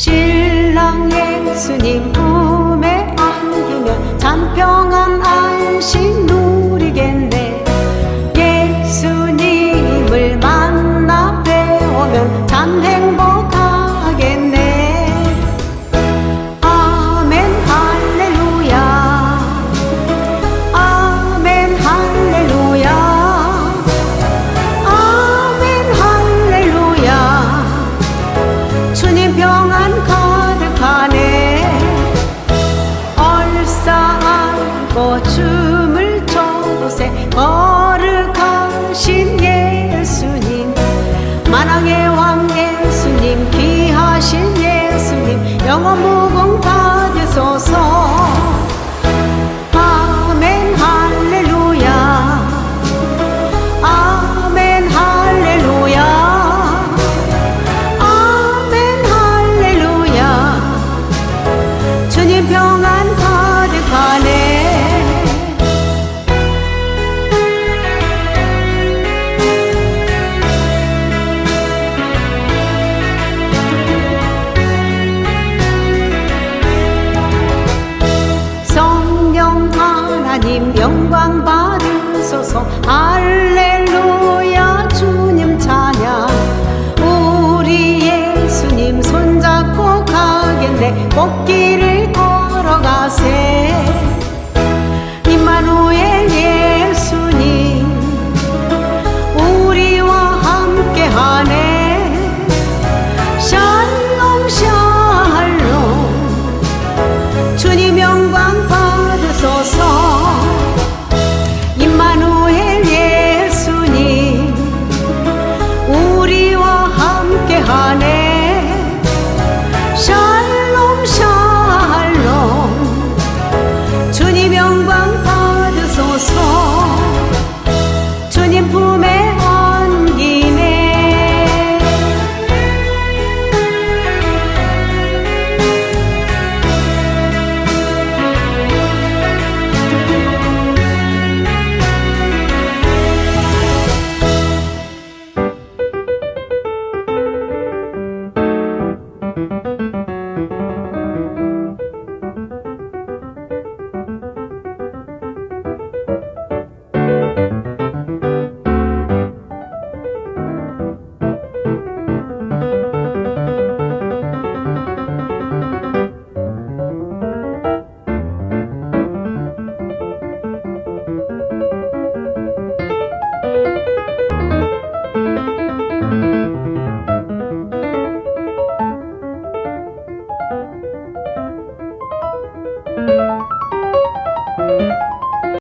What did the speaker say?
신랑 예수님 품에 안기면 잔평한 안식 안고 춤을 춰보세 거룩하신 예수님 만왕의 왕 예수님 귀하신 예수님 영원 무궁 받으소서 하나님 영광 받으소서. 할렐루야 주님 찬양. 우리 예수님 손잡고 가겠네. 꽃길을